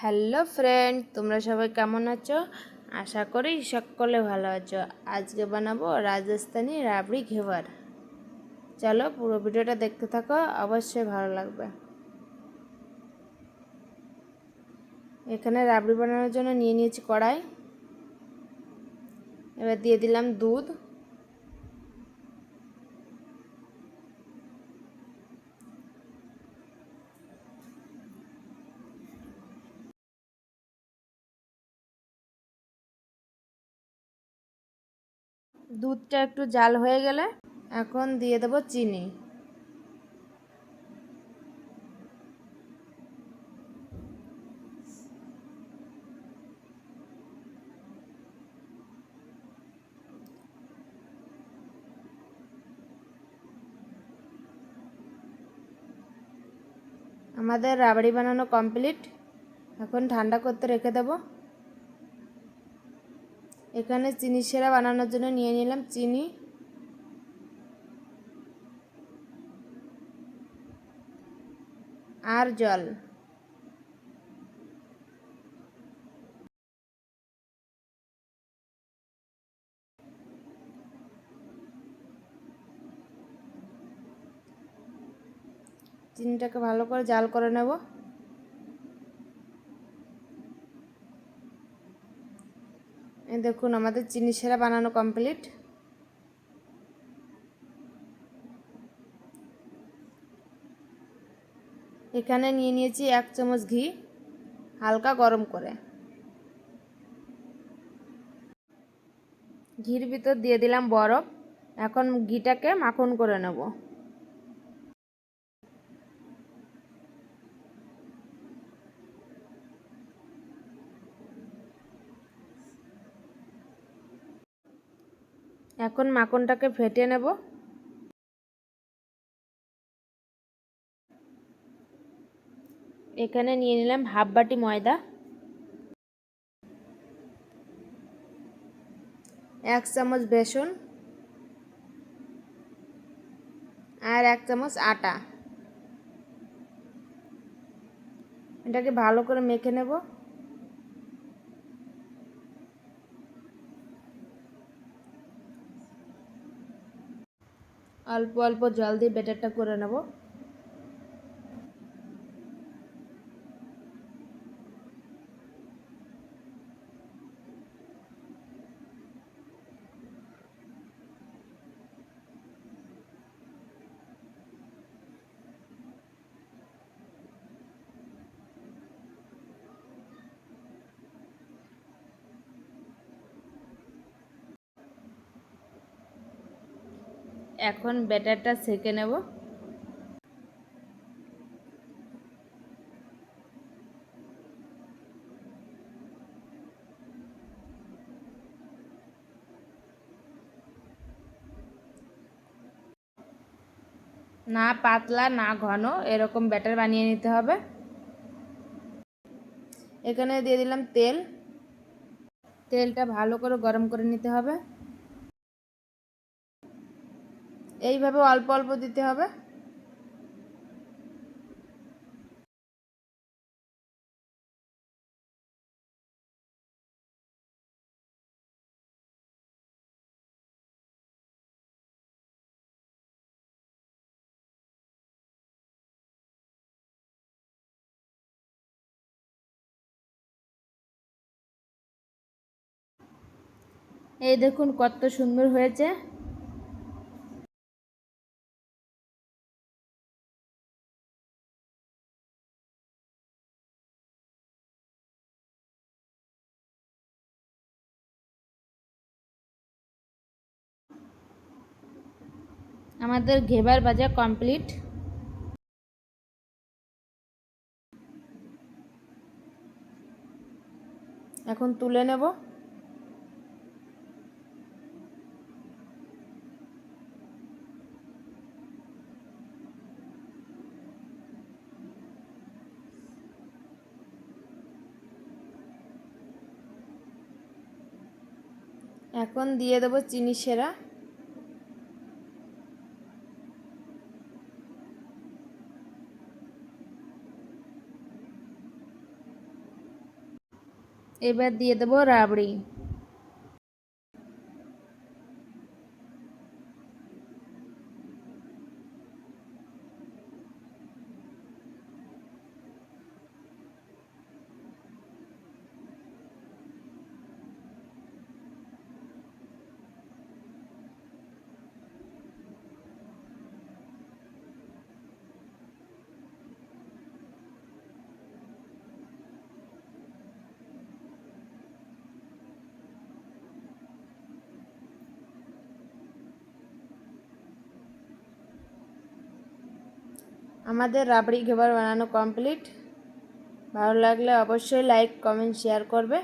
Hello friend, তোমরা সবাই কেমন আছো? আশা করি সকলে ভালো আছো। আজকে বানাবো রাজস্থানি রাবড়ি ঘেবার চলো পুরো ভিডিওটা দেখতে থাকো, অবশ্যই ভালো লাগবে। এখানে রাবড়ি বানানোর জন্য নিয়ে নিয়েছি কড়াই। এবার দিয়ে দিলাম দুধ। দুধটা একটু জাল হয়ে গেলে এখন দিয়ে দেবো চিনি। আমাদের রাবড়ি বানানো কমপ্লিট এখন ঠান্ডা করতে রেখে দেবো। এখানে চিনি সেরা বানানোর জন্য নিয়ে নিলাম চিনি। আর জল। চিনিটাকে ভালো করে জাল করে নেব। দেখুন, আমাদের চিনি সেরা বানানো কমপ্লিট এখানে নিয়ে নিয়েছি এক চামচ ঘি, হালকা গরম করে। ঘির ভিতর দিয়ে দিলাম বরফ। এখন ঘিটাকে মাখন করে নেব। এখন মাখনটাকে ফেটে নেব। এখানে নিয়ে নিলাম হাফ বাটি ময়দা। এক চামচ বেসন। আর এক চামচ আটা। এটাকে ভালো করে মেখে নেব। অল্প অল্প জল দিয়ে ব্যাটারটা করে নেব। এখন ব্যাটারটা সেকে নেব। না পাতলা, না ঘন, এরকম ব্যাটার বানিয়ে নিতে হবে। এখানে দিয়ে দিলাম তেল। তেলটা ভালো করে গরম করে নিতে হবে। এইভাবে অল্প অল্প দিতে হবে। এই দেখুন কত সুন্দর হয়েছে। আমাদের ঘেবার বাজা কমপ্লিট। এখন তুলে নেব। এখন দিয়ে দেবো চিনি সেরা। এবার দিয়ে দেবো রাবড়ি। আমাদের রাবড়ি ঘেবার বানানো কমপ্লিট ভালো লাগলে অবশ্যই লাইক কমেন্ট শেয়ার করবে।